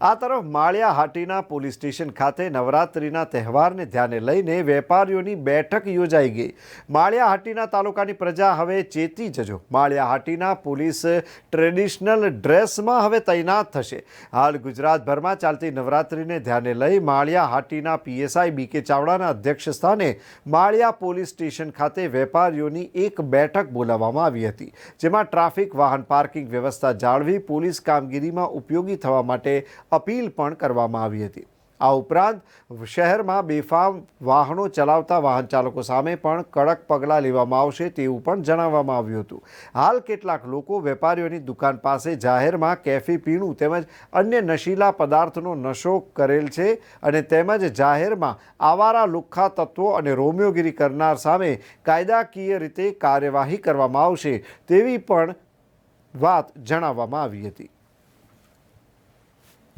આ તરફ માળિયા Hatina police station ખાતે નવરાત્રિના તહેવારને ધ્યાને લઈને વેપારીઓની બેઠક યોજાઈ ગઈ. માળિયા હાટીના તાલુકાની પ્રજા હવે ચેતી જજો માળિયા હાટીના પોલીસ ટ્રેડિશનલ ડ્રેસમાં હવે તૈનાત થશે. હાલ ગુજરાતભરમાં ચાલતી નવરાત્રિને ધ્યાને લઈ માળિયા હાટીના પીએસઆઈ બી કે ચાવડાના અધ્યક્ષ સ્થાને માળિયા પોલીસ સ્ટેશન ખાતે વેપારીઓની એક બેઠક બોલાવવામાં આવી હતી, જેમાં ટ્રાફિક વાહન પાર્કિંગ વ્યવસ્થા જાળવી પોલીસ કામગીરીમાં ઉપયોગી થવા માટે અપીલ પણ કરવામાં આવી હતી. આ ઉપરાંત, શહેરમાં બેફામ વાહનો ચલાવતા વાહન ચાલકો સામે પણ કડક પગલાં લેવામાં આવશે તેવું પણ જણાવવામાં આવ્યું હતું. હાલ કેટલાક લોકો વેપારીઓની દુકાન પાસે જાહેરમાં કેફી પીણું તેમજ અન્ય નશીલા પદાર્થનો નશો કરેલ છે અને તેમજ જાહેરમાં આવારા, લુખ્ખા તત્વો અને રોમિયોગીરી કરનાર સામે કાયદાકીય રીતે કાર્યવાહી કરવામાં આવશે તેવી પણ વાત જણાવવામાં આવી હતી.